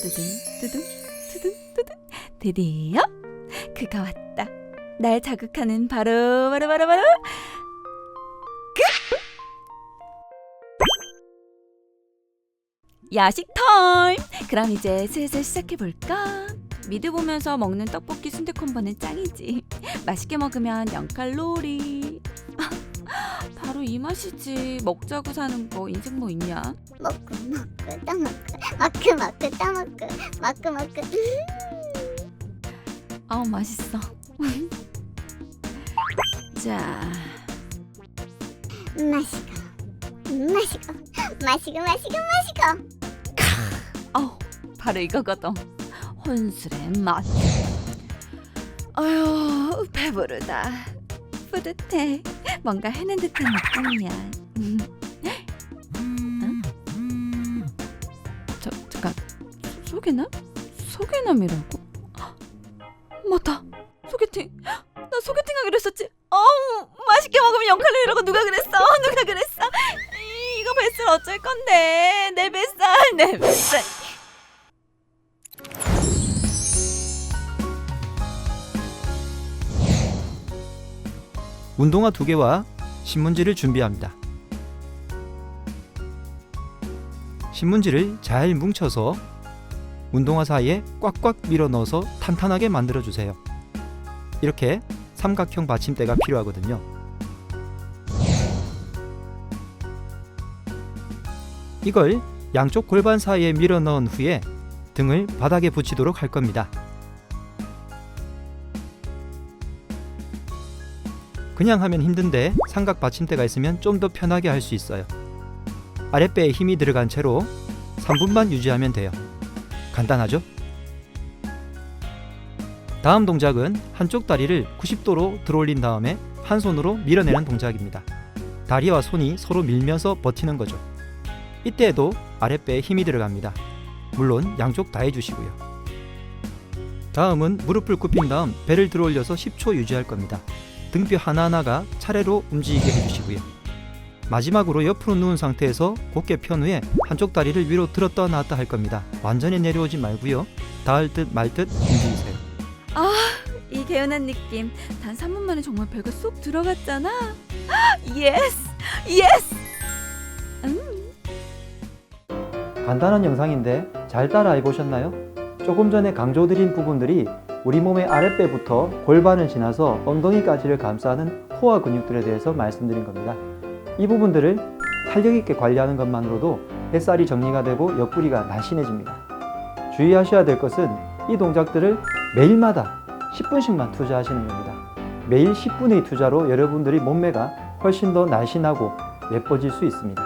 두둥 두둥 두둥 두둥 드디어 그가 왔다. 날 자극하는 바로 바로 바로 바로 그 야식 타임. 그럼 이제 슬슬 시작해 볼까? 미드 보면서 먹는 떡볶이 순대 콤보는 짱이지. 맛있게 먹으면 0칼로리. 아, 바로 이 맛이지. 먹자고 사는 거 인생 뭐 있냐? 먹고 먹고 또 먹고 먹고 먹고 또 먹고 먹고 먹고 아우 맛있어. 자, 마시고 마시고 마시고 마시고 마시고 아우 바로 이거거든. 혼술의 맛. 아유 배부르다. 뿌듯해. 뭔가 해낸 듯한 느낌이야. 저 잠깐 소- 소개남? 소개남이라고? 헉, 맞다. 소개팅. 나 소개팅 하기로 했었지. 어우 맛있게 먹으면 0칼로리라고 누가 그랬어? 누가 그랬어? 이- 이거 뱃살 어쩔 건데? 내 뱃살, 내 뱃살. 운동화 두 개와 신문지를 준비합니다. 신문지를 잘 뭉쳐서 운동화 사이에 꽉꽉 밀어 넣어서 탄탄하게 만들어 주세요. 이렇게 삼각형 받침대가 필요하거든요. 이걸 양쪽 골반 사이에 밀어 넣은 후에 등을 바닥에 붙이도록 할 겁니다. 그냥 하면 힘든데 삼각 받침대가 있으면 좀 더 편하게 할 수 있어요. 아랫배에 힘이 들어간 채로 3분만 유지하면 돼요. 간단하죠? 다음 동작은 한쪽 다리를 90도로 들어올린 다음에 한 손으로 밀어내는 동작입니다. 다리와 손이 서로 밀면서 버티는 거죠. 이때에도 아랫배에 힘이 들어갑니다. 물론 양쪽 다 해주시고요. 다음은 무릎을 굽힌 다음 배를 들어올려서 10초 유지할 겁니다. 등뼈 하나하나가 차례로 움직이게 해주시고요. 마지막으로 옆으로 누운 상태에서 곧게 편 후에 한쪽 다리를 위로 들었다 놨다 할 겁니다. 완전히 내려오지 말고요. 닿을 듯 말 듯 움직이세요. 이 개운한 느낌. 단 3분 만에 정말 배가 쏙 들어갔잖아. 예스! 예스! 간단한 영상인데 잘 따라 해 보셨나요? 조금 전에 강조드린 부분들이 우리 몸의 아랫배부터 골반을 지나서 엉덩이까지를 감싸는 코어 근육들에 대해서 말씀드린 겁니다. 이 부분들을 탄력 있게 관리하는 것만으로도 뱃살이 정리가 되고 옆구리가 날씬해집니다. 주의하셔야 될 것은 이 동작들을 매일마다 10분씩만 투자하시는 겁니다. 매일 10분의 투자로 여러분들이 몸매가 훨씬 더 날씬하고 예뻐질 수 있습니다.